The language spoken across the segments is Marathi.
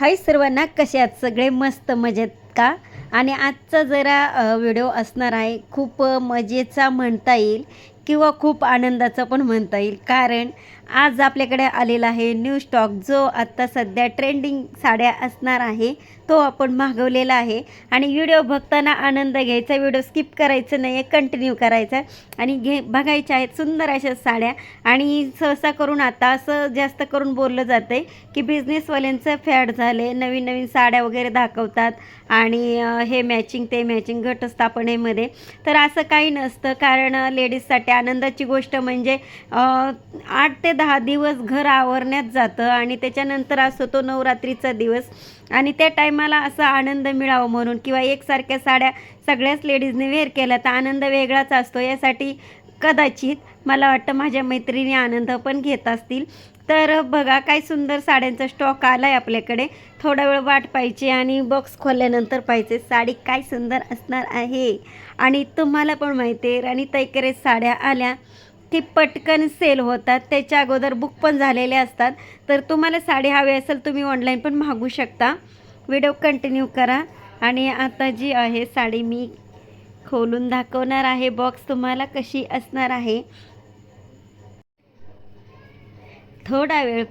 हाय सर्वांना कसे आहात? सगळे मस्त मजेत का? आणि आजचा जरा व्हिडिओ असणार आहे. खूप मजेचा म्हणता येईल किंवा खूप आनंदाचा पण म्हणता येईल. कारण आज आपल्याकडे आलेला आहे न्यू स्टॉक जो आत्ता सध्या ट्रेंडिंग साड्या असणार आहे तो आपण मागवलेला आहे. आणि व्हिडिओ बघताना आनंद घ्यायचा व्हिडिओ स्किप करायचं नाही आहे कंटिन्यू करायचा आणि घे बघायच्या आहेत सुंदर अशा साड्या. आणि सहसा करून आता असं जास्त करून बोललं जातं आहे की बिझनेसवाल्यांचं फॅड झालं आहे नवीन नवीन साड्या वगैरे दाखवतात. आणि हे मॅचिंग ते मॅचिंग घटस्थापनेमध्ये तर असं काही नसतं कारण लेडीजसाठी आनंदाची गोष्ट म्हणजे आठ ते दहा दिवस घर आवरण्यात जातं आणि त्याच्यानंतर असतो तो नवरात्रीचा दिवस. आणि त्या टायमाला असा आनंद मिळावा म्हणून किंवा एकसारख्या साड्या सगळ्याच लेडीजने वेअर केल्या तर आनंद वेगळाच असतो. यासाठी कदाचित मला वाटतं माझ्या मैत्रिणी आनंद पण घेत असतील. तर बघा काय सुंदर साड्यांचा स्टॉक आला आहे आपल्याकडे. थोडा वेळ वाट पाहिजे आणि बॉक्स खोलल्यानंतर पाहिजे साडी काय सुंदर असणार आहे. आणि तुम्हाला पण माहिती आहे राणीताईकडे साड्या आल्या. की पटकन सेल होतात. त्याच्या अगोदर बुक पण झालेले असतात. तर तुम्हाला साडी हवी असेल तुम्ही ऑनलाईन पण मागू शकता. व्हिडिओ कंटिन्यू करा. आणि आता जी आहे साडी मी खोलून दाखवणार आहे. बॉक्स तुम्हाला कशी असणार आहे. थोडा वेळ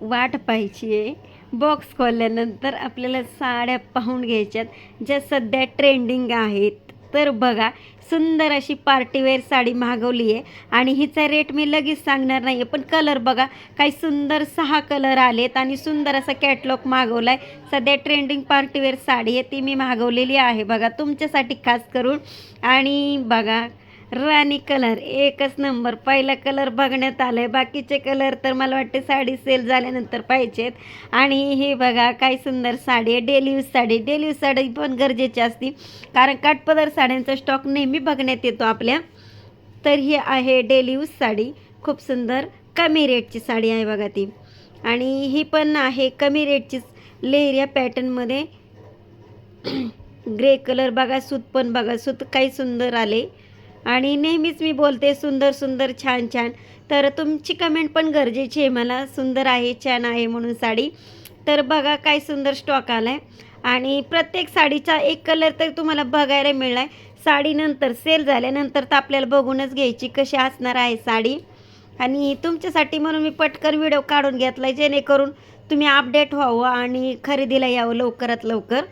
वाट पाहिजे बॉक्स खोलल्यानंतर आपल्याला साड्या पाहून घ्यायच्यात. ज्या सध्या ट्रेंडिंग आहेत. तर बघा सुंदर अशी पार्टीवेअर साडी मागवली आहे. आणि हिचा रेट मी लगेच सांगणार नाही आहे पण कलर बघा काही सुंदर सहा कलर आलेत आणि सुंदर असा कॅटलॉग मागवला आहे सध्या ट्रेंडिंग पार्टीवेअर साडी आहे ती मी मागवलेली आहे बघा तुमच्यासाठी खास करून. आणि बघा राणी कलर एकच नंबर. पहिला कलर बघण्यात आला आहे बाकीचे कलर तर मला वाटते साडी सेल झाल्यानंतर पाहिजेत. आणि हे बघा काय सुंदर साडी आहे. Daily use sari. Daily use sari पण गरजेची असते. कारण काठपदर साड्यांचा स्टॉक नेहमी बघण्यात येतो आपल्या. तर ही आहे डेली यूज साडी. खूप सुंदर कमी रेटची साडी आहे बघा ती. आणि ही पण आहे कमी रेटची लेहरिया पॅटर्नमध्ये ग्रे कलर बघा सूत पण बघा. सूत काही सुंदर आले. आणि नेहमीच मी बोलते सुंदर सुंदर छान छान. तर तुमची कमेंट पण गरजेची आहे मला. सुंदर आहे छान आहे म्हणून साडी. तर बघा काय सुंदर स्टॉक आला आहे आणि प्रत्येक साडीचा एक कलर तर तुम्हाला बघायला मिळला आहे साडीनंतर सेल झाल्यानंतर तर आपल्याला बघूनच घ्यायची कशी असणार आहे साडी. आणि तुमच्यासाठी म्हणून मी पटकन व्हिडिओ काढून घेतला आहे जेणेकरून तुम्ही अपडेट व्हावं आणि खरेदीला यावं लवकरात लवकर.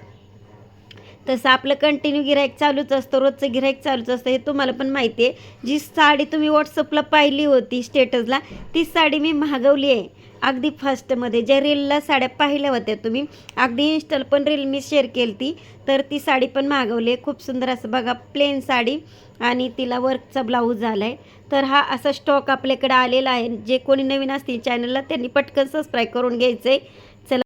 तसं आपलं कंटिन्यू गिराईक चालूच असतं रोजचं गिराईक चालूच असतं हे तुम्हाला पण माहिती आहे. जी साडी तुम्ही व्हॉट्सअपला पाहिली होती स्टेटसला ती साडी मी मागवली आहे. अगदी फर्स्टमध्ये ज्या रीलला साड्या पाहिल्या होत्या तुम्ही अगदी इन्स्टॉल पण रील मी शेअर केली ती तर ती साडी पण मागवली आहे. खूप सुंदर असं बघा प्लेन साडी आणि तिला वर्कचा ब्लाऊज आला आहे तर हा असा स्टॉक आपल्याकडे आलेला आहे. जे कोणी नवीन असतील चॅनलला त्यांनी पटकन सबस्क्राईब करून घ्यायचं आहे